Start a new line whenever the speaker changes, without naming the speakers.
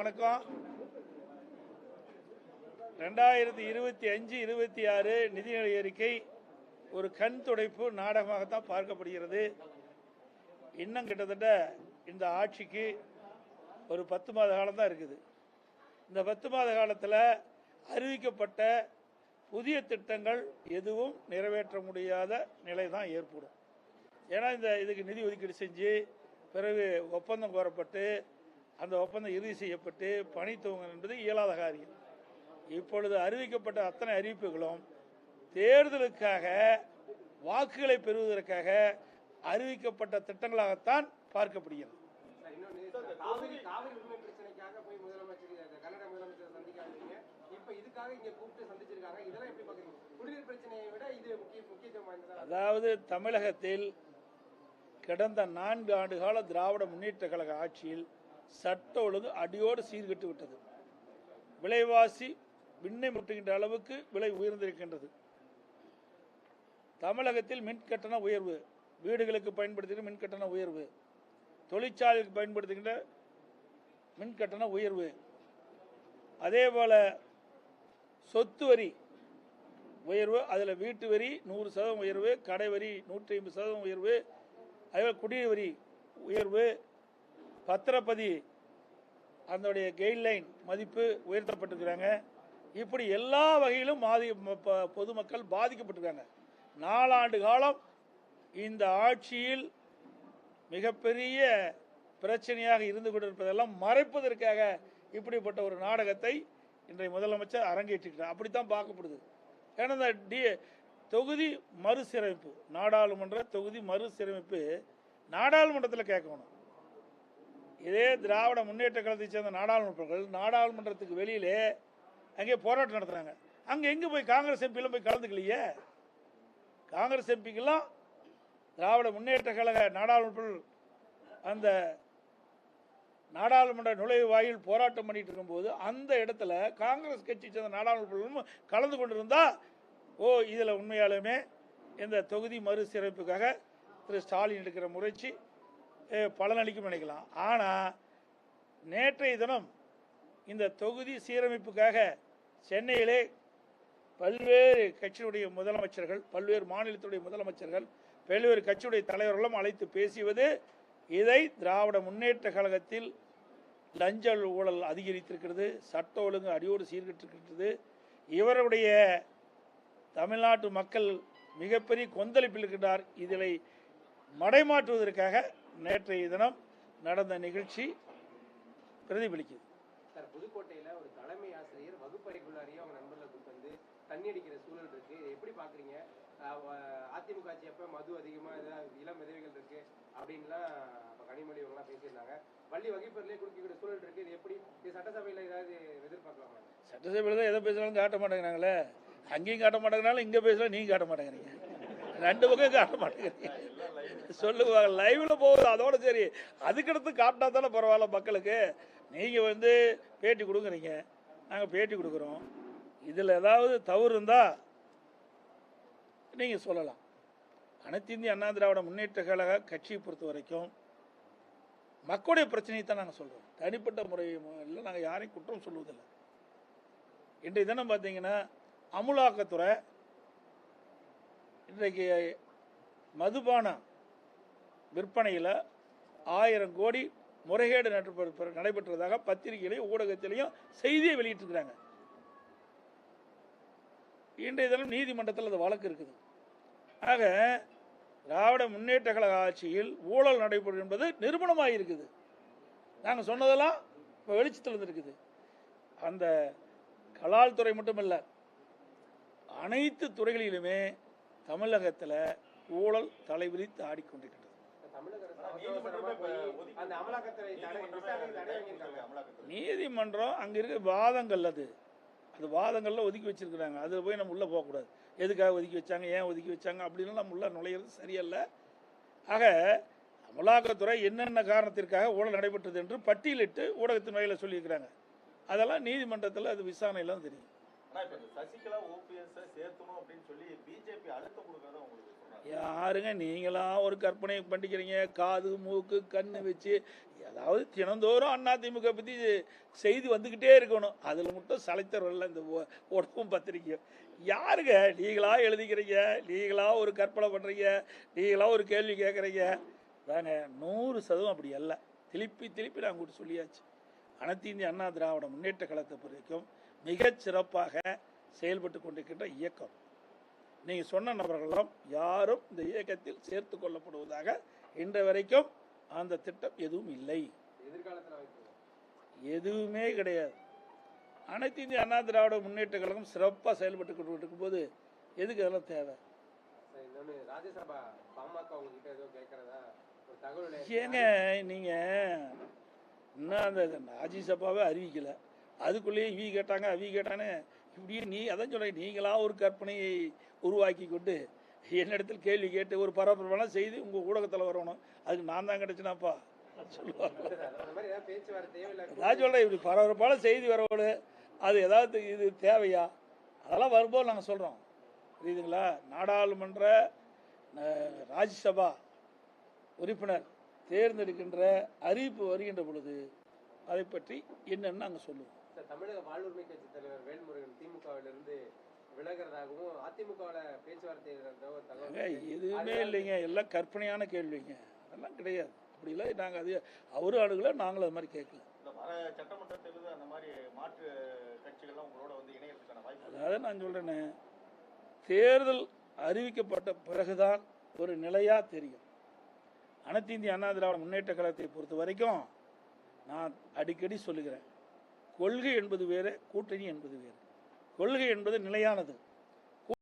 வணக்கம். ரெண்டாயிரத்தி இருபத்தி அஞ்சு இருபத்தி ஆறு நிதிநிலை அறிக்கை ஒரு கண் துடைப்பு நாடகமாகத்தான் பார்க்கப்படுகிறது. இன்னும் கிட்டத்தட்ட இந்த ஆட்சிக்கு ஒரு பத்து மாத காலம் தான் இருக்குது. இந்த பத்து மாத காலத்தில் அறிவிக்கப்பட்ட புதிய திட்டங்கள் எதுவும் நிறைவேற்ற முடியாத நிலை தான் ஏற்படும். ஏன்னா இந்த இதுக்கு நிதி ஒதுக்கீடு செஞ்சு பிறகு ஒப்பந்தம் கோரப்பட்டு அந்த ஒப்பந்தம் இறுதி செய்யப்பட்டு பணி துவங்கும் என்பது இயலாத காரியம். இப்பொழுது அறிவிக்கப்பட்ட அத்தனை அறிவிப்புகளும் தேர்தலுக்காக வாக்குகளை பெறுவதற்காக அறிவிக்கப்பட்ட திட்டங்களாகத்தான் பார்க்கப்படுகிறது. அதாவது தமிழகத்தில் கடந்த நான்கு ஆண்டு கால திராவிட முன்னேற்ற கழக ஆட்சியில் சட்ட ஒழுங்கு அடியோடு சீர்கட்டு விட்டது. விலைவாசி விண்ணை முட்டுகின்ற அளவுக்கு விலை உயர்ந்திருக்கின்றது. தமிழகத்தில் மின் கட்டண உயர்வு வீடுகளுக்கு பயன்படுத்துகிற மின் கட்டண உயர்வு தொழிற்சாலைக்கு பயன்படுத்துகின்ற மின் கட்டண உயர்வு. அதே போல் சொத்து வரி உயர்வு அதில் வீட்டு வரி நூறு சதவீதம் உயர்வு கடை வரி நூற்றி ஐம்பது சதவீதம் உயர்வு அதே குடிநீர் வரி உயர்வு பத்திரப்பதி அதனுடைய கைட்லைன் மதிப்பு உயர்த்தப்பட்டிருக்கிறாங்க. இப்படி எல்லா வகையிலும் பாதி பொதுமக்கள் பாதிக்கப்பட்டிருக்காங்க. நாலாண்டு காலம் இந்த ஆட்சியில் மிகப்பெரிய பிரச்சனையாக இருந்து கொண்டிருப்பதெல்லாம் மறைப்பதற்காக இப்படிப்பட்ட ஒரு நாடகத்தை இன்றைய முதலமைச்சர் அரங்கேற்றிருக்கிறார். அப்படித்தான் பார்க்கப்படுது. ஏன்னா இந்த டி தொகுதி மறுசீரமைப்பு நாடாளுமன்ற தொகுதி மறுசீரமைப்பு நாடாளுமன்றத்தில் கேட்கணும். இதே திராவிட முன்னேற்ற கழகத்தை சேர்ந்த நாடாளுமன்றங்கள் நாடாளுமன்றத்துக்கு வெளியிலே அங்கே போராட்டம் நடத்துறாங்க. அங்கே எங்கே போய் காங்கிரஸ் எம்பிலாம் போய் கலந்துக்கலையே? காங்கிரஸ் எம்பிக்கெல்லாம் திராவிட முன்னேற்ற கழக நாடாளுமன்ற அந்த நாடாளுமன்ற நுழைவு வாயில் போராட்டம் பண்ணிட்டு இருக்கும்போது அந்த இடத்துல காங்கிரஸ் கட்சி சேர்ந்த நாடாளுமன்ற கலந்து கொண்டிருந்தா ஓ இதில் உண்மையாலுமே இந்த தொகுதி மறுசீரமைப்புக்காக திரு ஸ்டாலின் எடுக்கிற முயற்சி பலனளிக்கும் நினைக்கலாம். ஆனால் நேற்றைய தினம் இந்த தொகுதி சீரமைப்புக்காக சென்னையிலே பல்வேறு கட்சியுடைய முதலமைச்சர்கள் பல்வேறு மாநிலத்துடைய முதலமைச்சர்கள் பல்வேறு கட்சியுடைய தலைவர்களும் அழைத்து பேசியது இதை திராவிட முன்னேற்ற கழகத்தில் லஞ்ச ஊழல் அதிகரித்திருக்கிறது சட்ட ஒழுங்கு அடியோடு சீர்கிட்டிருக்கிறது இவருடைய தமிழ்நாட்டு மக்கள் மிகப்பெரிய கொந்தளிப்பில் இருக்கின்றார் இதனை மடைமாற்றுவதற்காக நேற்றைய தினம் நடந்த நிகழ்ச்சி பிரதிபலிக்குது.
சார் புதுக்கோட்டையில ஒரு தலைமை ஆசிரியர் வகுப்பறைக்குள்ளாரியே அவங்க நண்பர்களை வந்து தண்ணி அடிக்கிற சூழல் இருக்கு. இதை எப்படி பாக்குறீங்க? அதிமுக ஆட்சி அப்ப மது அதிகமா ஏதாவது இளம் விதவைகள் இருக்கு அப்படின்லாம் அப்ப கனிமொழி இவங்கலாம் பேசியிருந்தாங்க. பள்ளி வகுப்பறையிலே குடிக்கிற சூழல் இருக்கு. இது எப்படி இது சட்டசபையில ஏதாவது எதிர்பார்க்கலாமா?
சட்டசபையில் தான் எதை பேசுனாலும் காட்ட மாட்டேங்கிறாங்களே. அங்கேயும் காட்ட மாட்டேங்கிறாலும் இங்கே பேசலாம் நீங்கள் காட்ட மாட்டேங்கிறீங்க. ரெண்டு பக்கம் காட்ட மாட்டேங்கிறீங்க. சொல்லுவாங்க லைவ்ல போகுது அதோட சரி. அதுக்கடுத்து காட்டினா தானே பரவாயில்ல மக்களுக்கு. நீங்கள் வந்து பேட்டி கொடுக்குறீங்க. நாங்கள் பேட்டி கொடுக்குறோம். இதில் ஏதாவது தவறு இருந்தால் நீங்கள் சொல்லலாம். அனைத்து இந்திய அண்ணா திராவிட முன்னேற்ற கழக கட்சியை பொறுத்த வரைக்கும் மக்களுடைய பிரச்சனையை தான் நாங்கள் சொல்கிறோம் தனிப்பட்ட முறையில் நாங்கள் யாரையும் குற்றம் சொல்லுவதில்லை இன்றைய தினம் பார்த்தீங்கன்னா அமுலாக்கத்துறை இன்றைக்கு மதுபானம் விற்பனையில் ஆயிரம் கோடி முறைகேடு நடைபெற்ற- நடைபெற்றதாக பத்திரிகையிலையும் ஊடகத்திலையும் செய்தியை வெளியிட்டிருக்கிறாங்க. இன்றைய தினம் நீதிமன்றத்தில் அந்த வழக்கு இருக்குது. ஆக திராவிட முன்னேற்ற கழக ஆட்சியில் ஊழல் நடைபெறும் என்பது நிரூபணமாக இருக்குது. நாங்கள் சொன்னதெல்லாம் இப்போ வெளிச்சத்தில் இருந்திருக்குது. அந்த கலால் துறை மட்டுமல்ல அனைத்து துறைகளிலுமே தமிழகத்தில் ஊழல் தலைவிரித்து ஆடிக்கொண்டிருக்கிறது. நீதிமன்றம் அங்கே இருக்க வாதங்கள் அது. அது வாதங்கள்ல ஒதுக்கி வச்சிருக்கிறாங்க. அதில் போய் நம்ம உள்ளே போகக்கூடாது. எதுக்காக ஒதுக்கி வச்சாங்க? ஏன் ஒதுக்கி வச்சாங்க? அப்படின்னு நம்ம உள்ள நுழையிறது சரியல்ல. ஆக அமலாக்கத்துறை என்னென்ன காரணத்திற்காக ஊழல் நடைபெற்றது என்று பட்டியலிட்டு ஊடகத்தின் வகையில் சொல்லியிருக்கிறாங்க. அதெல்லாம் நீதிமன்றத்தில் அது விசாரணையெல்லாம் தெரியும்.
இப்ப சசிகலா ஓபிஎஸ் சேர்த்தணும் அப்படின்னு சொல்லி பிஜேபி அழுத்தம் கொடுக்கறத
யாருங்க நீங்களா ஒரு கற்பனை பண்ணிக்கிறீங்க? காது மூக்கு கண்ணு வச்சு ஏதாவது தினந்தோறும் அதிமுக பற்றி செய்தி வந்துக்கிட்டே இருக்கணும். அதில் மட்டும் சளைத்தரவில்லை இந்த உடம்பும் ஊடகம் பத்திரிக்கையும் யாருங்க நீங்களா எழுதிக்கிறீங்க? நீங்களா ஒரு கற்பனை பண்ணுறீங்க நீங்களா ஒரு கேள்வி கேட்குறீங்க தாங்க நூறு சதவீதம் அப்படி அல்ல. திருப்பி திருப்பி நான் கூட சொல்லியாச்சு. அனைத்து இந்திய அண்ணா திராவிட முன்னேற்ற கழகத்தை பொறுத்த வரைக்கும் மிகச் சிறப்பாக செயல்பட்டு கொண்டிருக்கின்ற இயக்கம். நீங்கள் சொன்ன நபர்களெல்லாம் யாரும் இந்த இயக்கத்தில் சேர்த்து கொள்ளப்படுவதாக இன்று வரைக்கும் அந்த திட்டம் எதுவும் இல்லை. எதுவுமே கிடையாது. அனைத்து இந்திய அண்ணா திராவிட முன்னேற்ற கழகம் சிறப்பாக செயல்பட்டு கொண்டு இருக்கும்போது எதுக்கு அதெல்லாம் தேவை ஏங்க நீங்கள் இன்னும் அந்த ராஜ்யசபாவே அறிவிக்கலை. அதுக்குள்ளேயே இவி கேட்டாங்க அவி கேட்டானே இப்படியே நீ அதான் சொல்ல நீங்களா ஒரு கற்பனையை உருவாக்கி கொண்டு என்னிடத்தில் கேள்வி கேட்டு ஒரு பரபரப்பான செய்தி உங்கள் ஊடகத்தில் வரணும். அதுக்கு நான் தான் கிடைச்சினாப்பா. சொல்லுவாங்க.
அந்த
நான் சொல்கிறேன் இப்படி பரபரப்பான செய்தி வரவோடு அது ஏதாவது இது தேவையா? அதெல்லாம் வரும்போது நாங்கள் சொல்கிறோம் புரியுதுங்களா? நாடாளுமன்ற ராஜ்யசபா உறுப்பினர் தேர்ந்தெடுக்கின்ற அறிவிப்பு வருகின்ற பொழுது அதை பற்றி என்னன்னு நாங்கள் சொல்லுவோம்.
சார் தமிழக வாழ்வுரிமை கட்சி தலைவர் வேல்முருகன் திமுகவிலிருந்து விலகிறதாகவும் அதிமுகவில் பேச்சுவார்த்தை
எதுவுமே இல்லைங்க. எல்லாம் கற்பனையான கேள்விங்க. அதெல்லாம் கிடையாது. அப்படி இல்லை நாங்கள் அது அவரும் அணுகல நாங்களும் அது மாதிரி கேட்கல.
சட்டமன்ற தேர்தல் அந்த மாதிரி மாற்று கட்சிகள்லாம் உங்களோட வந்து இணையறதுக்கான வாய்ப்பு.
அதாவது நான் சொல்கிறேனே தேர்தல் அறிவிக்கப்பட்ட பிறகுதான் ஒரு நிலையாக தெரியும். அனைத்து இந்திய அண்ணா திராவிட முன்னேற்ற கழகத்தை பொறுத்த வரைக்கும் நான் அடிக்கடி சொல்லுகிறேன் கொள்கை என்பது வேறு கூட்டணி என்பது வேறு. கொள்கை என்பது நிலையானது.